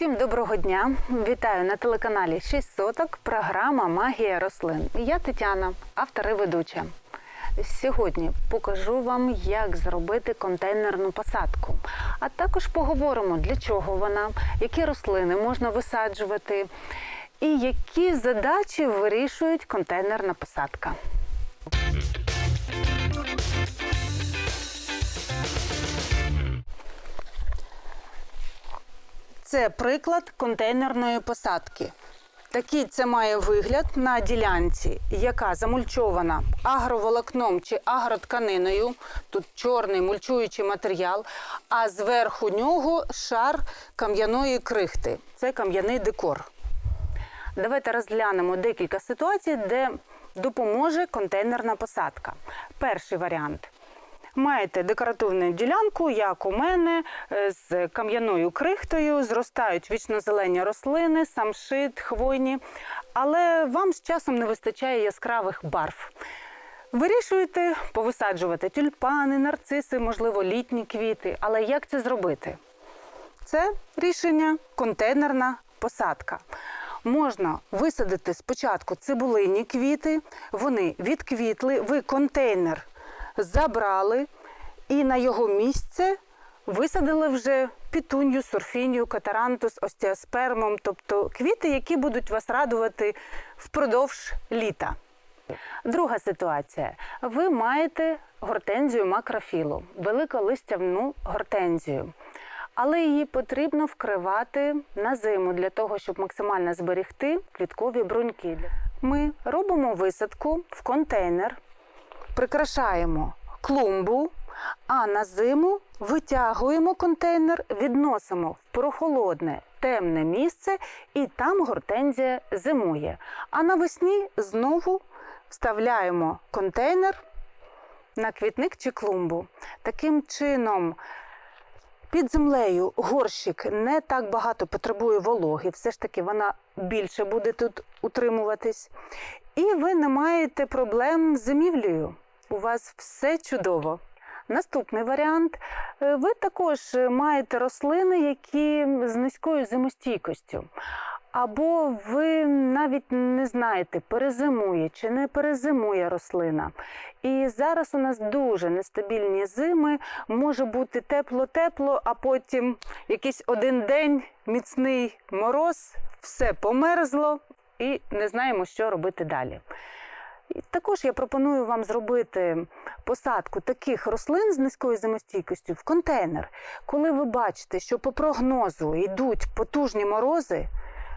Всім доброго дня! Вітаю на телеканалі 6 соток. Програма Магія рослин. Я Тетяна, автор і ведуча. Сьогодні покажу вам, як зробити контейнерну посадку. А також поговоримо, для чого вона, які рослини можна висаджувати і які задачі вирішують контейнерна посадка. Це приклад контейнерної посадки. Такий це має вигляд на ділянці, яка замульчована агроволокном чи агротканиною. Тут чорний мульчуючий матеріал, а зверху нього шар кам'яної крихти. Це кам'яний декор. Давайте розглянемо декілька ситуацій, де допоможе контейнерна посадка. Перший варіант. Маєте декоративну ділянку, як у мене, е, з кам'яною крихтою, зростають вічнозелені рослини, самшит, хвойні, але вам з часом не вистачає яскравих барв. Вирішуєте повисаджувати тюльпани, нарциси, можливо, літні квіти. Але як це зробити? Це рішення контейнерна посадка. Можна висадити спочатку цибулині квіти, вони відквітли, ви контейнер забрали і на його місце висадили вже пітунью, сурфінію, катарантус, остеоспермом, тобто квіти, які будуть вас радувати впродовж літа. Друга ситуація. Ви маєте гортензію макрофілу, великолистявну гортензію. Але її потрібно вкривати на зиму для того, щоб максимально зберегти квіткові бруньки. Ми робимо висадку в контейнер, прикрашаємо клумбу, а на зиму витягуємо контейнер, відносимо в прохолодне, темне місце, і там гортензія зимує. А навесні знову вставляємо контейнер на квітник чи клумбу. Таким чином. Під землею горщик не так багато потребує вологи, все ж таки вона більше буде тут утримуватись. І ви не маєте проблем з зимівлею. У вас все чудово. Наступний варіант. Е, Ви також маєте рослини, які з низькою зимостійкістю. Або ви навіть не знаєте, перезимує чи не перезимує рослина. І зараз у нас дуже нестабільні зими, може бути тепло-тепло, а потім якийсь один день міцний мороз, все померзло і не знаємо, що робити далі. Також я пропоную вам зробити посадку таких рослин з низькою зимостійкістю в контейнер. Коли ви бачите, що по прогнозу йдуть потужні морози,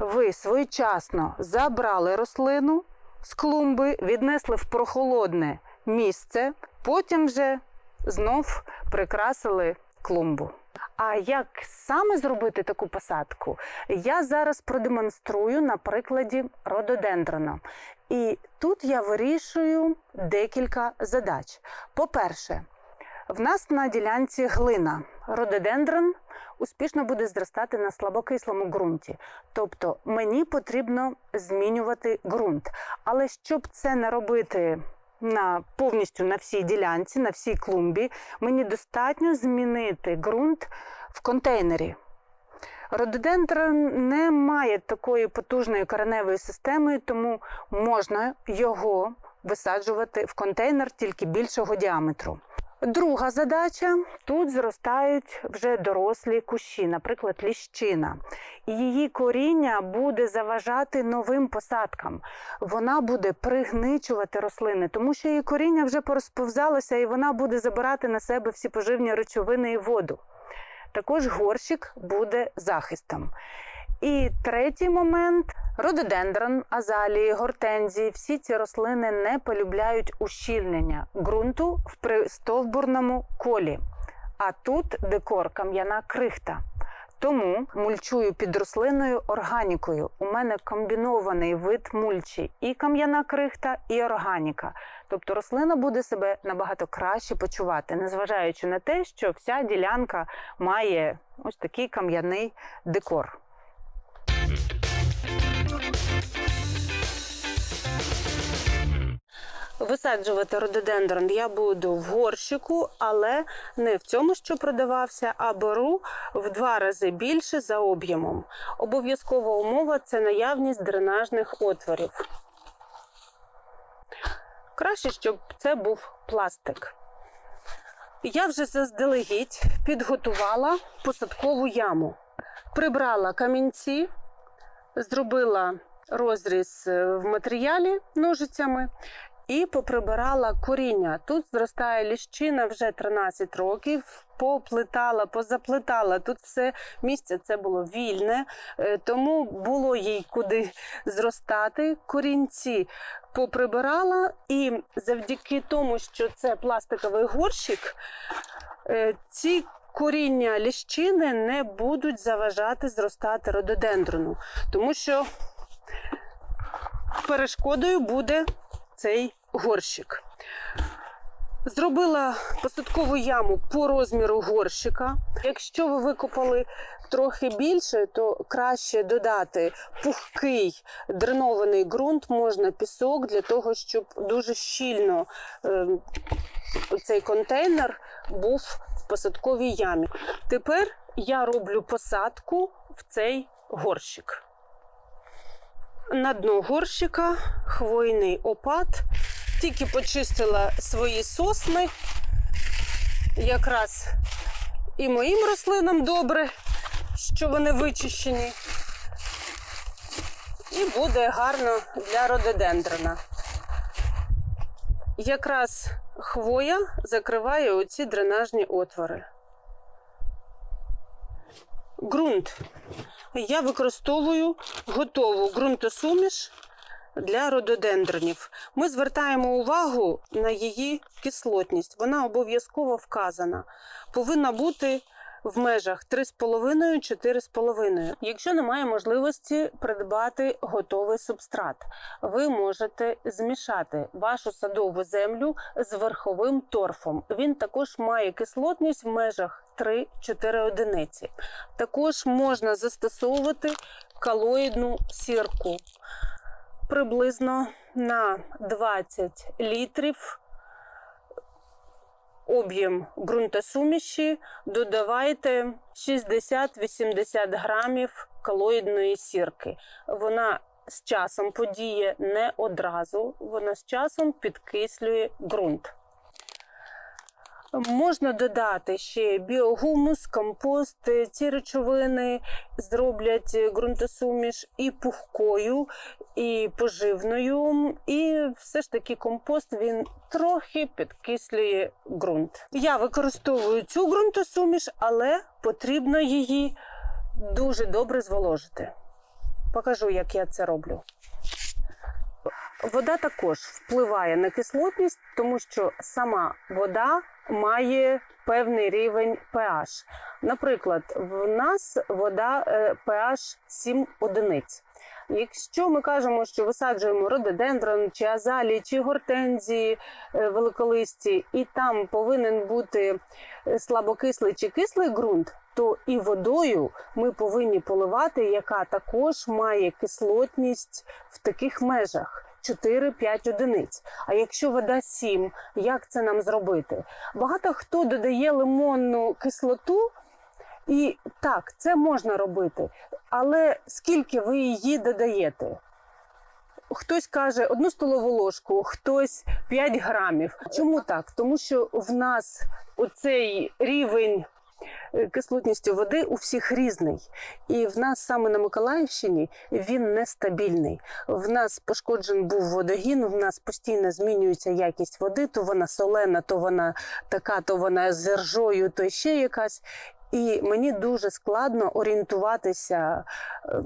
ви своєчасно забрали рослину з клумби, віднесли в прохолодне місце, потім вже знов прикрасили клумбу. А як саме зробити таку посадку, я зараз продемонструю на прикладі рододендрона. І тут я вирішую декілька задач. По-перше, в нас на ділянці глина. Рододендрон успішно буде зростати на слабокислому ґрунті. Тобто мені потрібно змінювати ґрунт. Але щоб це не робити на повністю на всій ділянці, на всій клумбі, мені достатньо змінити ґрунт в контейнері. Рододендрон не має такої потужної кореневої системи, тому можна його висаджувати в контейнер тільки більшого діаметру. Друга задача тут зростають вже дорослі кущі, наприклад, ліщина. І її коріння буде заважати новим посадкам. Вона буде пригничувати рослини, тому що її коріння вже порозповзалося і вона буде забирати на себе всі поживні речовини і воду. Також горщик буде захистом. І третій момент рододендрон, азалії, гортензії. Всі ці рослини не полюбляють ущільнення ґрунту в пристовбурному колі. А тут декор кам'яна крихта. Тому мульчую під рослиною органікою. У мене комбінований вид мульчі і кам'яна крихта, і органіка. Тобто рослина буде себе набагато краще почувати, незважаючи на те, що вся ділянка має ось такий кам'яний декор. Висаджувати рододендрон я буду в горщику, але не в цьому, що продавався, а беру в два рази більше за об'ємом. Обов'язкова умова це наявність дренажних отворів. Краще, щоб це був пластик. Я вже заздалегідь підготувала посадкову яму. Прибрала камінці, зробила розріз е, в матеріалі ножицями і поприбирала коріння. Тут зростає ліщина вже 13 років. Поплетала, позаплетала. Тут все місце це було вільне, е, тому було їй куди зростати. Корінці поприбирала, і завдяки тому, що це пластиковий горщик, е, ці коріння ліщини не будуть заважати зростати рододендрону, тому що перешкодою буде цей горщик. Зробила посадкову яму по розміру горщика. Якщо ви викопали трохи більше, то краще додати пухкий дренований ґрунт, можна пісок для того, щоб дуже щільно е, цей контейнер був в посадковій ямі. Тепер я роблю посадку в цей горщик. На дно горщика хвойний опад. Тільки почистила свої сосни. Якраз і моїм рослинам добре, що вони вичищені. І буде гарно для рододендрона. Якраз хвоя закриває оці дренажні отвори. Ґрунт. Я використовую готову ґрунтосуміш для рододендронів. Ми звертаємо увагу на її кислотність. Вона обов'язково вказана. Повинна бути в межах 3,5-4,5. Якщо немає можливості придбати готовий субстрат, ви можете змішати вашу садову землю з верховим торфом. Він також має кислотність в межах 3-4 одиниці. Також можна застосовувати калоїдну сірку приблизно на 20 літрів об'єм ґрунтосуміші додавайте 60-80 грамів калоїдної сірки. Вона з часом подіє не одразу, вона з часом підкислює ґрунт. Можна додати ще біогумус, компост, ці речовини зроблять ґрунтосуміш і пухкою, і поживною, і все ж таки компост він трохи підкислює ґрунт. Я використовую цю ґрунтосуміш, але потрібно її дуже добре зволожити. Покажу, як я це роблю. Вода також впливає на кислотність, тому що сама вода має певний рівень pH. Наприклад, в нас вода е, pH 7 одиниць. Якщо ми кажемо, що висаджуємо рододендрон, чи азалії, чи гортензії е, великолисті, і там повинен бути е, слабокислий чи кислий ґрунт, то і водою ми повинні поливати, яка також має кислотність в таких межах. 4-5 одиниць. А якщо вода 7, як це нам зробити? Багато хто додає лимонну кислоту, і так, це можна робити. Але скільки ви її додаєте? Хтось каже одну столову ложку, хтось 5 грамів. Чому так? Тому що в нас оцей рівень кислотністю води у всіх різний. І в нас саме на Миколаївщині він нестабільний. В нас пошкоджен був водогін, в нас постійно змінюється якість води, то вона солена, то вона така, то вона з ржою, то ще якась. І мені дуже складно орієнтуватися, е,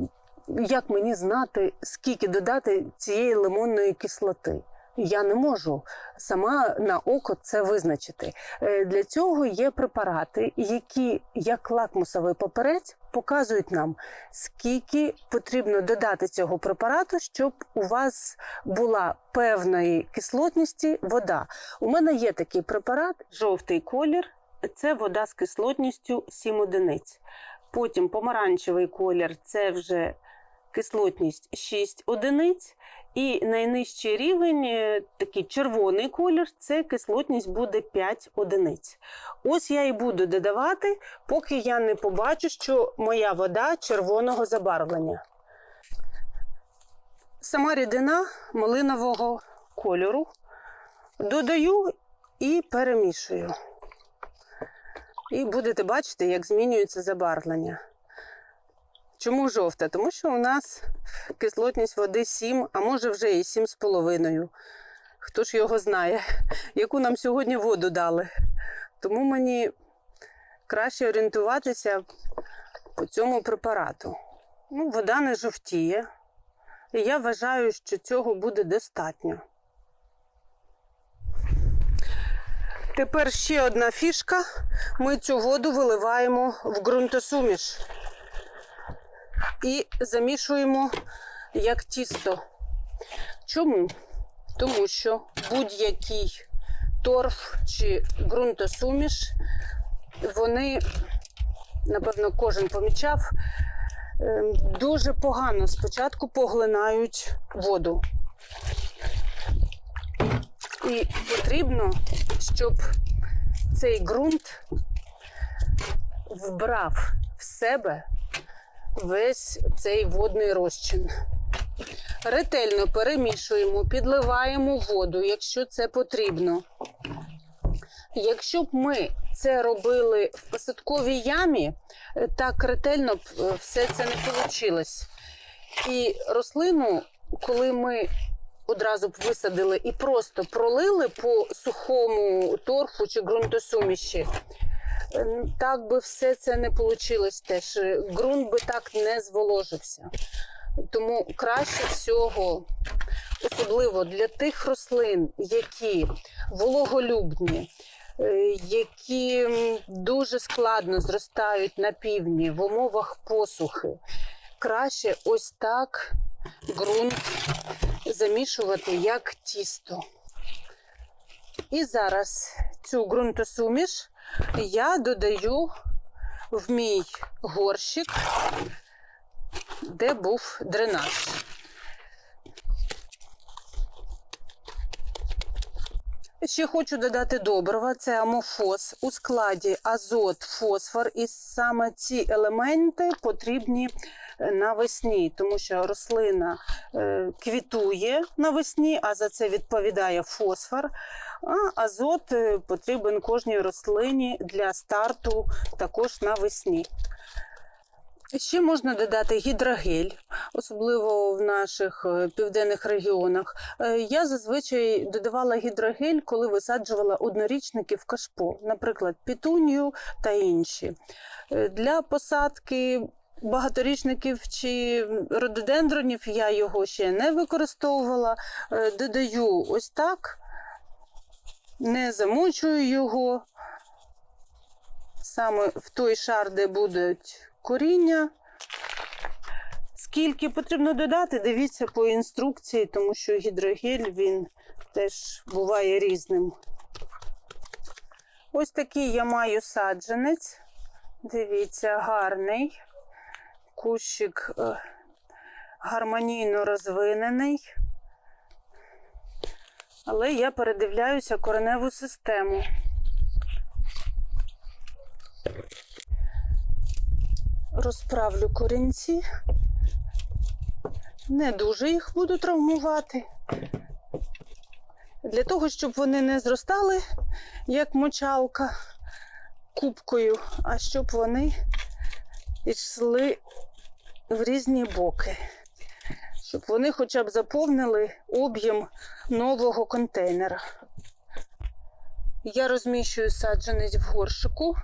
як мені знати, скільки додати цієї лимонної кислоти. Я не можу сама на око це визначити. Е, Для цього є препарати, які, як лакмусовий паперець, показують нам, скільки потрібно додати цього препарату, щоб у вас була певної кислотності вода. У мене є такий препарат, жовтий колір. Це вода з кислотністю 7 одиниць. Потім помаранчевий колір це вже кислотність 6 одиниць. І найнижчий рівень, е, такий червоний колір, це кислотність буде 5 одиниць. Ось я і буду додавати, поки я не побачу, що моя вода червоного забарвлення. Сама рідина малинового кольору додаю і перемішую. І будете бачити, як змінюється забарвлення. Чому жовта? Тому що у нас кислотність води 7, а може вже і 7,5. Хто ж його знає, яку нам сьогодні воду дали. Тому мені краще орієнтуватися по цьому препарату. Ну, вода не жовтіє. І я вважаю, що цього буде достатньо. Тепер ще одна фішка. Ми цю воду виливаємо в ґрунтосуміш і замішуємо як тісто. Чому? Тому що будь-який торф чи ґрунтосуміш, вони, напевно, кожен помічав, е, дуже погано спочатку поглинають воду. І потрібно, щоб цей ґрунт вбрав в себе весь цей водний розчин. Ретельно перемішуємо, підливаємо воду, якщо це потрібно. Якщо б ми це робили в посадковій ямі, е, так ретельно б е, все це не вийшло. І рослину, коли ми одразу б висадили і просто пролили по сухому торфу чи ґрунтосуміші, так би все це не вийшло теж. Е, Ґрунт би так не зволожився. Тому краще всього, особливо для тих рослин, які вологолюбні, е, які дуже складно зростають на півдні в умовах посухи, краще ось так ґрунт замішувати як тісто. І зараз цю ґрунтосуміш я додаю в мій горщик, де був дренаж. Ще хочу додати добрива, це амофос у складі азот, фосфор, і саме ці елементи потрібні е, навесні, тому що рослина е, квітує навесні, а за це відповідає фосфор. А азот е, потрібен кожній рослині для старту також навесні. Ще можна додати гідрогель, особливо в наших е, південних регіонах. Е, Я зазвичай додавала гідрогель, коли висаджувала однорічники в кашпо, наприклад, пітунію та інші. Е, Для посадки багаторічників чи рододендронів я його ще не використовувала. Додаю ось так, не замочую його саме в той шар, де будуть коріння. Скільки потрібно додати, дивіться по інструкції, тому що гідрогель він теж буває різним. Ось такий я маю саджанець. Дивіться, гарний. Кущик е, гармонійно розвинений. Але я передивляюся кореневу систему. Розправлю корінці. Не дуже їх буду травмувати. Для того, щоб вони не зростали, як мочалка кубкою, а щоб вони йшли в різні боки. Щоб вони хоча б заповнили об'єм нового контейнера. Я розміщую саджанець в горшику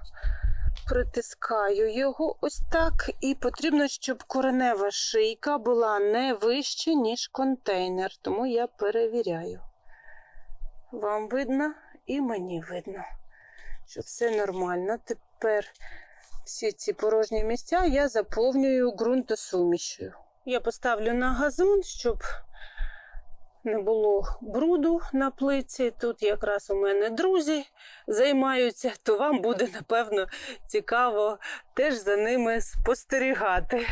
притискаю його ось так. І потрібно, щоб коренева шийка була не вище, ніж контейнер. Тому я перевіряю. Вам видно і мені видно, що все нормально. Тепер всі ці порожні місця я заповнюю ґрунтосумішю. Я поставлю на газон, щоб не було бруду на плиці. Тут якраз у мене друзі займаються, то вам буде, напевно, цікаво теж за ними спостерігати.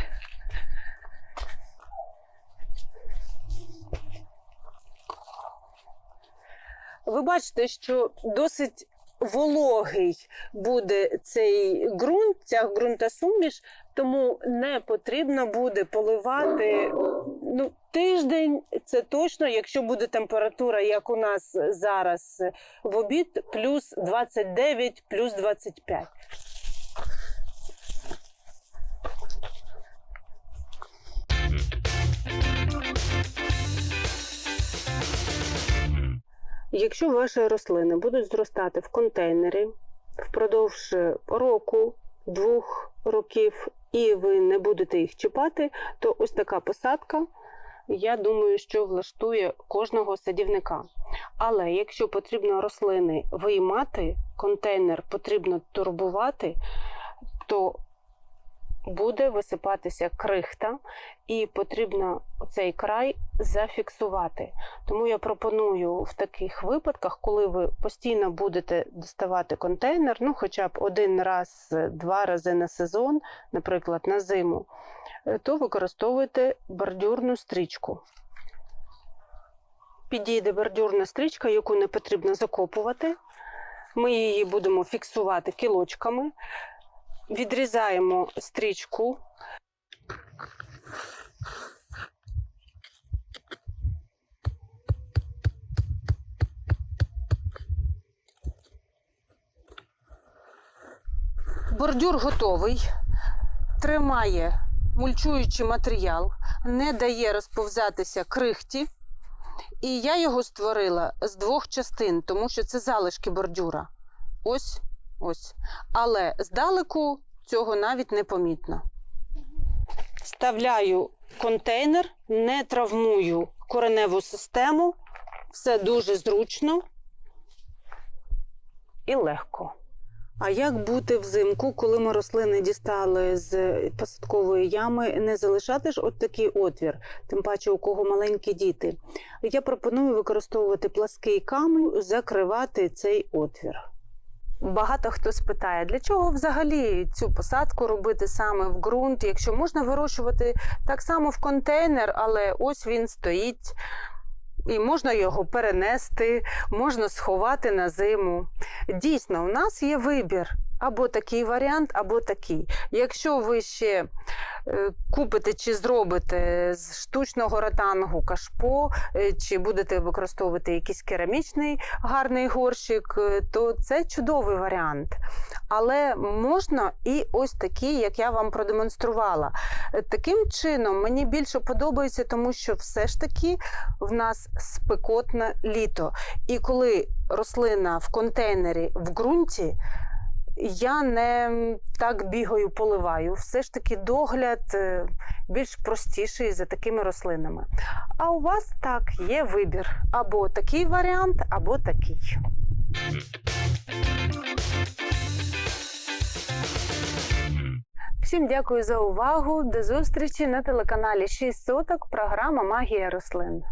Ви бачите, що досить вологий буде цей ґрунт, ця ґрунтосуміш, тому не потрібно буде поливати ну, тиждень. Це точно, якщо буде температура, як у нас зараз в обід, плюс 29, плюс 25. Якщо ваші рослини будуть зростати в контейнері впродовж року, двох років, і ви не будете їх чіпати, то ось така посадка, я думаю, що влаштує кожного садівника. Але якщо потрібно рослини виймати, контейнер потрібно турбувати, то буде висипатися крихта, і потрібно цей край зафіксувати. Тому я пропоную в таких випадках, коли ви постійно будете доставати контейнер, ну хоча б один раз, два рази на сезон, наприклад, на зиму, е, то використовуйте бордюрну стрічку. Підійде бордюрна стрічка, яку не потрібно закопувати. Ми її будемо фіксувати кілочками. Відрізаємо стрічку. Бордюр готовий, тримає мульчуючий матеріал, не дає розповзатися крихті. І я його створила з двох частин, тому що це залишки бордюра. Ось, ось. Але здалеку цього навіть не помітно. Вставляю контейнер, не травмую кореневу систему. Все дуже зручно і легко. А як бути взимку, коли ми рослини дістали з посадкової ями, не залишати ж от такий отвір, тим паче у кого маленькі діти. Я пропоную використовувати плаский камінь, закривати цей отвір. Багато хто спитає, для чого взагалі цю посадку робити саме в ґрунт, якщо можна вирощувати так само в контейнер, але ось він стоїть. І можна його перенести, можна сховати на зиму. Дійсно, у нас є вибір або такий варіант, або такий. Якщо ви ще е, купите чи зробите з штучного ротангу кашпо, е, чи будете використовувати якийсь керамічний гарний горщик, е, то це чудовий варіант. Але можна і ось такий, як я вам продемонструвала. Таким чином мені більше подобається, тому що все ж таки в нас спекотне літо. І коли рослина в контейнері в ґрунті, я не так бігаю, поливаю. Все ж таки догляд е, більш простіший за такими рослинами. А у вас так є вибір: або такий варіант, або такий. Всім дякую за увагу. До зустрічі на телеканалі 6 соток. Програма Магія рослин.